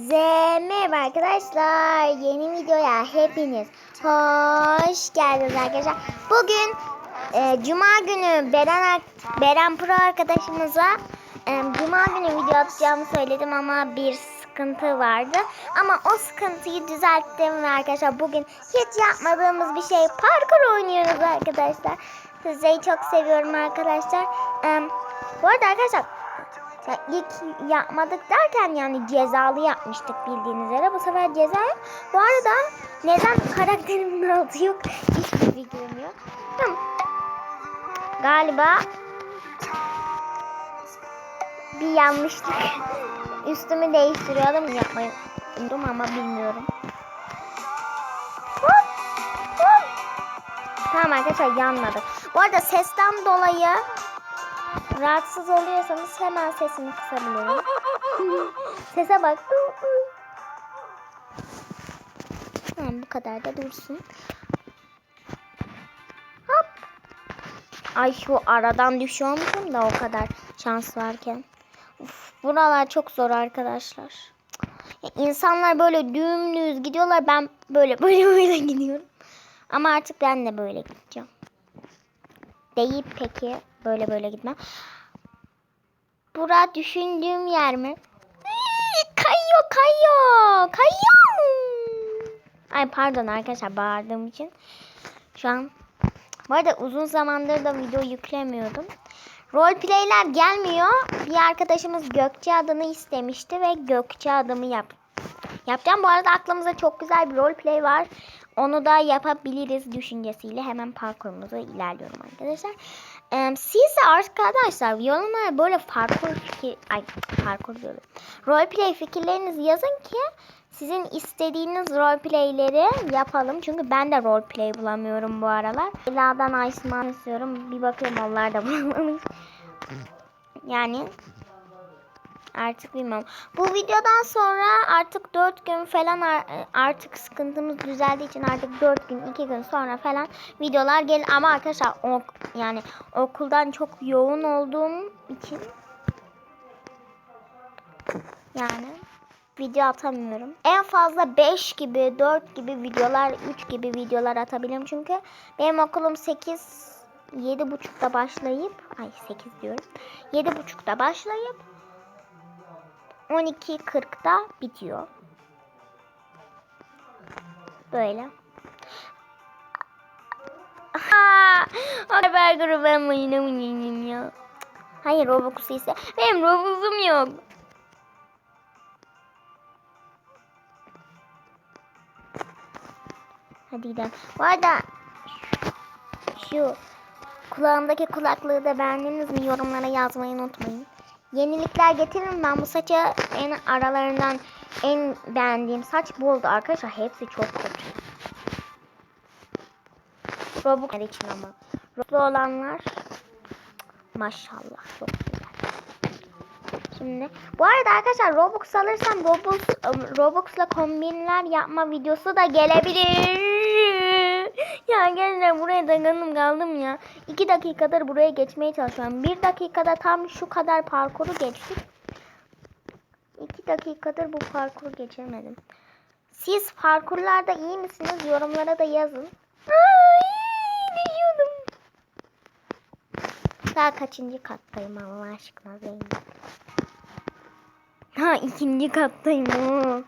Hepinize merhaba arkadaşlar. Yeni videoya hepiniz hoş geldiniz arkadaşlar. Bugün e, Cuma günü Beren, Beren Pro arkadaşımıza e, Cuma günü video atacağımı söyledim ama bir sıkıntı vardı. Ama o sıkıntıyı düzelttim ve arkadaşlar bugün hiç yapmadığımız bir şey parkur oynuyoruz arkadaşlar. Sizleri çok seviyorum arkadaşlar. E, bu arada arkadaşlar ya ilk yapmadık derken yani cezalı yapmıştık bildiğiniz üzere. Bu sefer ceza yok. Bu arada neden karakterimin altı yok hiçbir fikrim yok. Hı. Galiba bir yanlışlık. Üstümü değiştiriyordum yapmayı unuttum ama bilmiyorum. Tamam arkadaşlar yanmadık. Bu arada sesten dolayı Rahatsız oluyorsanız hemen sesimi kısabilirim. Sese bak. Tamam bu kadar da dursun. Hop. Ay şu aradan düşüyormuşum da o kadar şans varken. Uf, buralar çok zor arkadaşlar. Ya İnsanlar böyle dümdüz gidiyorlar. Ben böyle böyle böyle gidiyorum. Ama artık ben de böyle gideceğim. Deyip peki böyle böyle gitmem. Bura düşündüğüm yer mi? Kayıyor kayıyor kayıyor. Ay pardon arkadaşlar bağırdığım için. Şu an bu arada uzun zamandır da video yüklemiyordum. Roleplay'ler gelmiyor. Bir arkadaşımız Gökçe adını istemişti ve Gökçe adımı yap. Yapacağım. Bu arada aklımızda çok güzel bir roleplay var. Onu da yapabiliriz düşüncesiyle hemen parkurumuza ilerliyorum arkadaşlar. Ee, siz de arkadaşlar yorumlara böyle parkur fikir, ay parkur diyorum. Roleplay fikirlerinizi yazın ki sizin istediğiniz roleplayleri yapalım. Çünkü ben de roleplay bulamıyorum bu aralar. Ela'dan Iceman istiyorum. Bir bakıyorum onlar da bulamamış. Yani Artık bilmem. Bu videodan sonra artık 4 gün falan ar- artık sıkıntımız düzeldiği için artık 4 gün 2 gün sonra falan videolar gelir. Ama arkadaşlar ok yani okuldan çok yoğun olduğum için yani video atamıyorum. En fazla 5 gibi 4 gibi videolar 3 gibi videolar atabilirim. Çünkü benim okulum 8 7.30'da başlayıp ay 8 diyorum. 7.30'da başlayıp 12.40'da bitiyor. Böyle. Ha, haber grubu ben oynamayayım ya. Hayır Robux'u ise benim Robux'um yok. Hadi gidelim. Bu arada şu kulağımdaki kulaklığı da beğendiniz mi yorumlara yazmayı unutmayın. Yenilikler getiririm ben bu saçı en aralarından en beğendiğim saç bu oldu arkadaşlar. Hepsi çok kötü. Robux için ama. Robux olanlar maşallah çok güzel. Şimdi bu arada arkadaşlar Robux alırsam Robux Robux'la kombinler yapma videosu da gelebilir. Ya gel buraya dayandım kaldım ya. 2 dakikadır buraya geçmeye çalışıyorum. 1 dakikada tam şu kadar parkuru geçtik. 2 dakikadır bu parkuru geçemedim. Siz parkurlarda iyi misiniz? Yorumlara da yazın. Ay, düşüyordum. Daha kaçıncı kattayım Allah aşkına Zeynep. Ha ikinci kattayım o.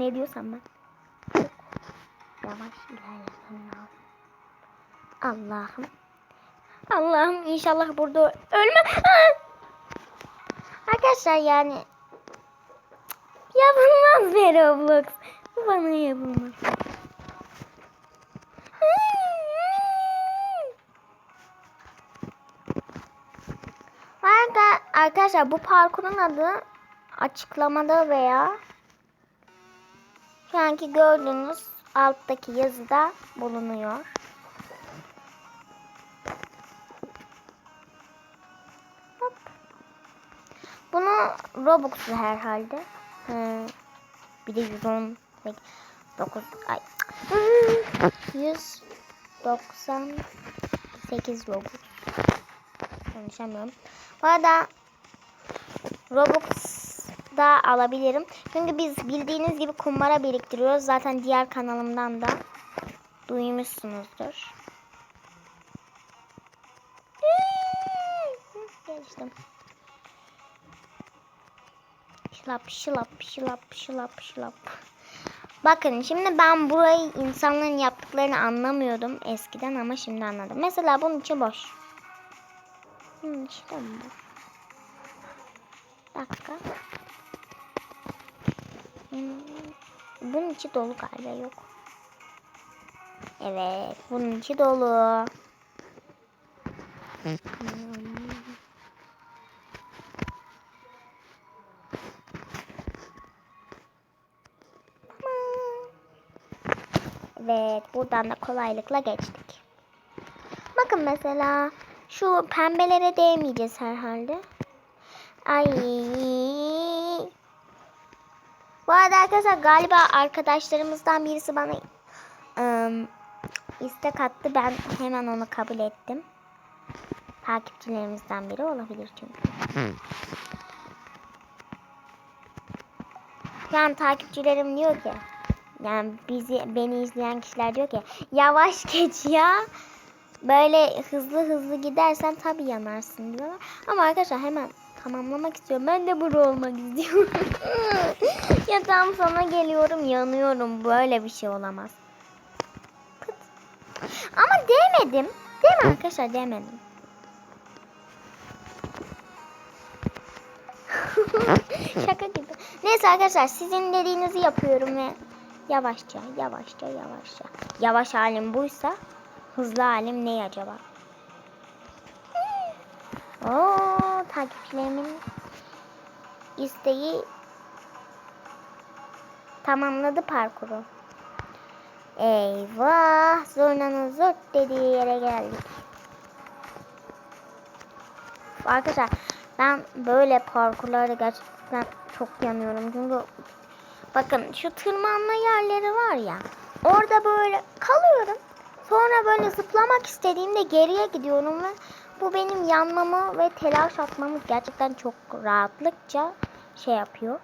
ne diyorsam ben. Yavaş ilerlemem lazım. Allah'ım. Allah'ım inşallah burada ölme. Ah! Arkadaşlar yani yapılmaz bir Roblox. Bu bana yapılmaz. Arka, arkadaşlar bu parkurun adı açıklamada veya şu anki gördüğünüz alttaki yazıda bulunuyor. Hop. Bunu Robux'lu herhalde. Hı. Bir de 110 9 ay 100 98 Robux. Konuşamıyorum. Bu arada Robux da alabilirim. Çünkü biz bildiğiniz gibi kumbara biriktiriyoruz. Zaten diğer kanalımdan da duymuşsunuzdur. Geçtim. Şılap şılap şılap şılap şılap. Bakın şimdi ben burayı insanların yaptıklarını anlamıyordum eskiden ama şimdi anladım. Mesela bunun içi boş. Bunun içi de boş? Dakika. Hmm, Bunun içi dolu galiba yok. Evet bunun içi dolu. Hmm. Evet buradan da kolaylıkla geçtik. Bakın mesela şu pembelere değmeyeceğiz herhalde. Ay. Bu arada arkadaşlar galiba arkadaşlarımızdan birisi bana ım, istek attı. Ben hemen onu kabul ettim. Takipçilerimizden biri olabilir çünkü. An takipçilerim diyor ki yani bizi beni izleyen kişiler diyor ki yavaş geç ya. Böyle hızlı hızlı gidersen tabii yanarsın diyorlar. Ama arkadaşlar hemen tamamlamak istiyorum. Ben de burada olmak istiyorum. ya tam sana geliyorum yanıyorum. Böyle bir şey olamaz. Ama değmedim. Değil mi arkadaşlar değmedim. Şaka gibi. Neyse arkadaşlar sizin dediğinizi yapıyorum ve yavaşça yavaşça yavaşça. Yavaş halim buysa hızlı halim ne acaba? Oo, takipçilerimin isteği tamamladı parkuru. Eyvah zurnanın zırt dediği yere geldik. Arkadaşlar ben böyle parkurlarda gerçekten çok yanıyorum. Çünkü bakın şu tırmanma yerleri var ya orada böyle kalıyorum. Sonra böyle zıplamak istediğimde geriye gidiyorum ve bu benim yanmamı ve telaş atmamı gerçekten çok rahatlıkça şey yapıyor.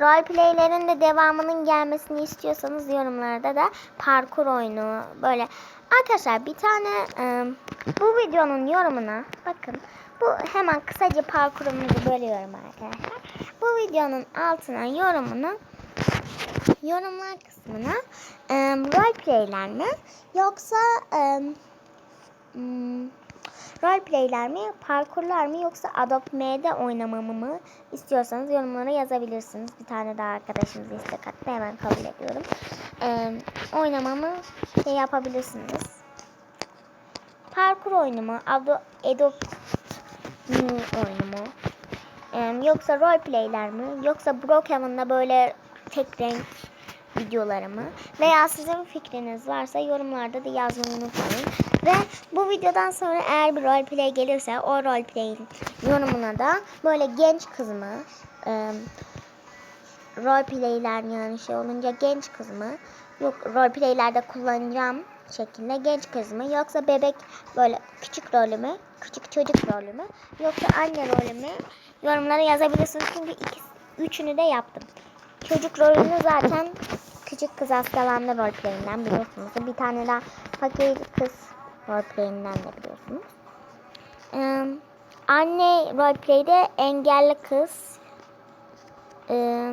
Roleplaylerin de devamının gelmesini istiyorsanız yorumlarda da parkur oyunu böyle. Arkadaşlar bir tane e, bu videonun yorumuna bakın. Bu hemen kısaca parkurumuzu bölüyorum arkadaşlar. Bu videonun altına yorumunu yorumlar kısmına e, roleplayler mi yoksa e, hmm, roleplayler mi, parkurlar mı yoksa Adopt M'de oynamamı mı istiyorsanız yorumlara yazabilirsiniz. Bir tane daha arkadaşımız istek attı. Hemen kabul ediyorum. Ee, oynamamı şey yapabilirsiniz. Parkur oyunu mu? Ado, Adopt Me oyunu mu? Yoksa roleplayler mi? Yoksa Brookhaven'da böyle tek renk videoları mı? Veya sizin fikriniz varsa yorumlarda da yazmayı unutmayın. Ve bu videodan sonra eğer bir roleplay gelirse o roleplay'in yorumuna da böyle genç kız mı? E, roleplay'ler yani şey olunca genç kız mı? Yok roleplay'lerde kullanacağım şekilde genç kız mı? Yoksa bebek böyle küçük rolü mü? Küçük çocuk rolü mü? Yoksa anne rolü mü? Yorumlara yazabilirsiniz çünkü iki, üçünü de yaptım. Çocuk rolünü zaten küçük kız hastalandı roleplayinden biliyorsunuz. Bir tane daha fakir kız roleplayinden de biliyorsunuz. Ee, anne roleplayde engelli kız, ee,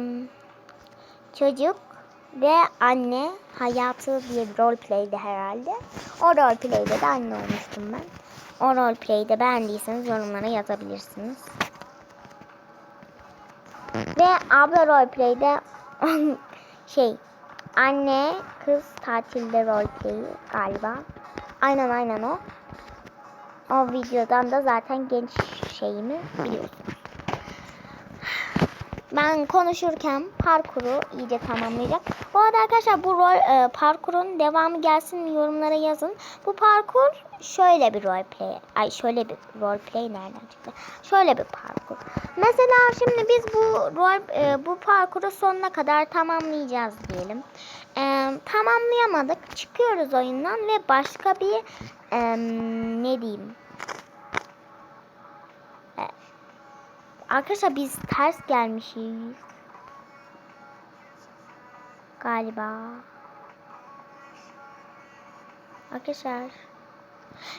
çocuk ve anne hayatı bir roleplaydi herhalde. O roleplayde de anne olmuştum ben. O roleplay'i de beğendiyseniz yorumlara yazabilirsiniz. Ve abla roleplay'de şey anne kız tatilde roleplay'i galiba. Aynen aynen o. O videodan da zaten genç şeyimi biliyorsunuz. Ben konuşurken parkuru iyice tamamlayacak. Bu arada arkadaşlar bu rol e, parkurun devamı gelsin yorumlara yazın. Bu parkur şöyle bir roleplay. Ay şöyle bir roleplay nereden çıktı? Şöyle bir parkur. Mesela şimdi biz bu rol e, bu parkuru sonuna kadar tamamlayacağız diyelim. E, tamamlayamadık. Çıkıyoruz oyundan ve başka bir e, ne diyeyim? Arkadaşlar biz ters gelmişiz. Galiba. Arkadaşlar.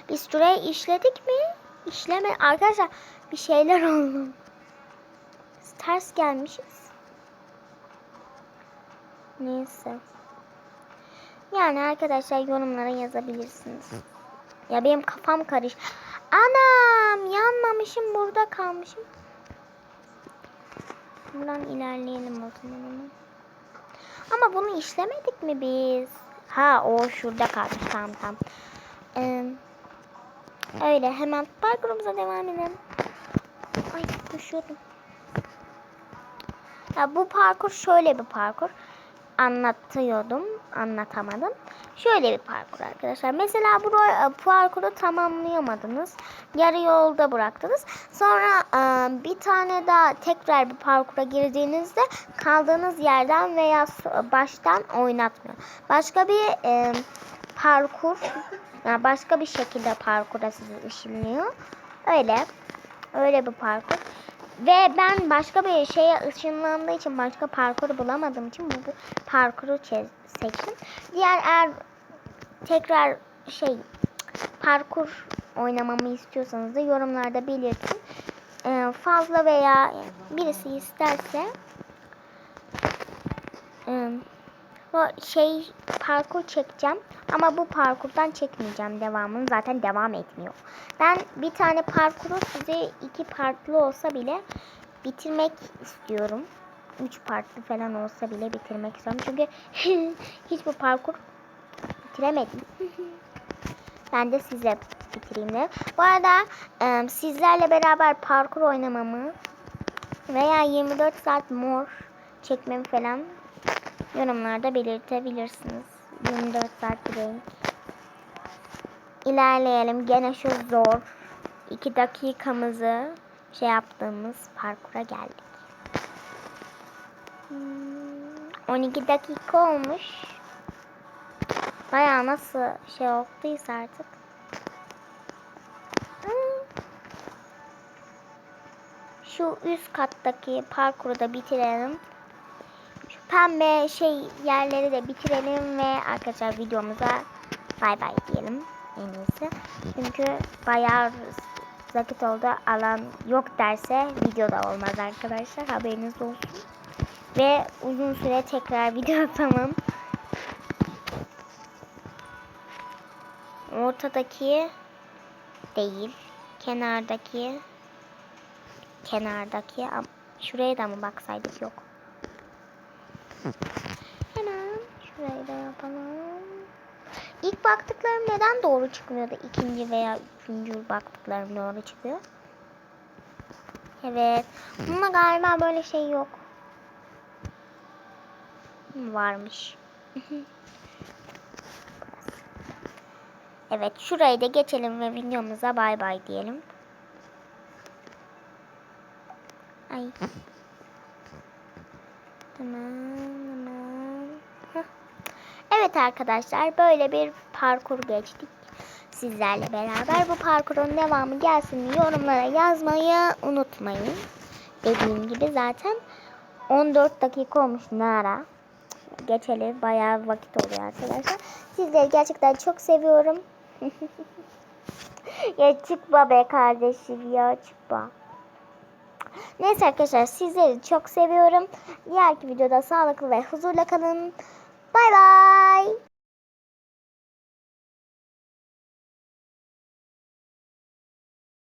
Biz şurayı işledik mi? İşleme. Arkadaşlar bir şeyler oldu. Biz ters gelmişiz. Neyse. Yani arkadaşlar yorumlara yazabilirsiniz. Ya benim kafam karış. Anam yanmamışım burada kalmışım. Buradan ilerleyelim o zaman. Ama bunu işlemedik mi biz? Ha o şurada kalmış tamam tamam. Ee, öyle hemen parkurumuza devam edelim. Ay düşüyordum. Ya bu parkur şöyle bir parkur. Anlatıyordum, anlatamadım. Şöyle bir parkur arkadaşlar. Mesela bu ro- parkuru tamamlayamadınız. Yarı yolda bıraktınız. Sonra e, bir tane daha tekrar bir parkura girdiğinizde kaldığınız yerden veya baştan oynatmıyor. Başka bir e, parkur, yani başka bir şekilde parkura sizi ışınlıyor. Öyle. Öyle bir parkur. Ve ben başka bir şeye ışınlandığı için başka parkuru bulamadığım için bu, parkuru seçtim. Diğer eğer tekrar şey parkur oynamamı istiyorsanız da yorumlarda belirtin. Ee, fazla veya birisi isterse e, şey parkur çekeceğim ama bu parkurdan çekmeyeceğim devamını zaten devam etmiyor. Ben bir tane parkuru size iki partlı olsa bile bitirmek istiyorum. Üç partlı falan olsa bile bitirmek istiyorum. Çünkü hiçbir parkur bitiremedim. ben de size bitireyim de. Bu arada e, sizlerle beraber parkur oynamamı veya 24 saat mor çekmemi falan yorumlarda belirtebilirsiniz. 24 saat dileyin. İlerleyelim. Gene şu zor 2 dakikamızı şey yaptığımız parkura geldik. Hmm, 12 dakika olmuş. Baya nasıl şey olduysa artık. Hmm. Şu üst kattaki parkuru da bitirelim. Pembe şey yerleri de bitirelim ve arkadaşlar videomuza bay bay diyelim en iyisi. Çünkü bayağı vakit oldu. Alan yok derse video da olmaz arkadaşlar. Haberiniz olsun. Ve uzun süre tekrar video atamam. Ortadaki değil. Kenardaki kenardaki şuraya da mı baksaydık yok. Hemen şurayı da yapalım. İlk baktıklarım neden doğru çıkmıyor da ikinci veya üçüncü baktıklarım doğru çıkıyor? Evet. Bunda galiba böyle şey yok. Varmış. evet şurayı da geçelim ve videomuza bay bay diyelim. Ay. Tamam. Evet arkadaşlar böyle bir parkur geçtik sizlerle beraber. Bu parkurun devamı gelsin yorumlara yazmayı unutmayın. Dediğim gibi zaten 14 dakika olmuş Nara. Geçeli bayağı vakit oluyor arkadaşlar. Sizleri gerçekten çok seviyorum. ya çıkma be kardeşim ya çıkma. Neyse arkadaşlar sizleri çok seviyorum. Diğer videoda sağlıklı ve huzurla kalın. Bay bay.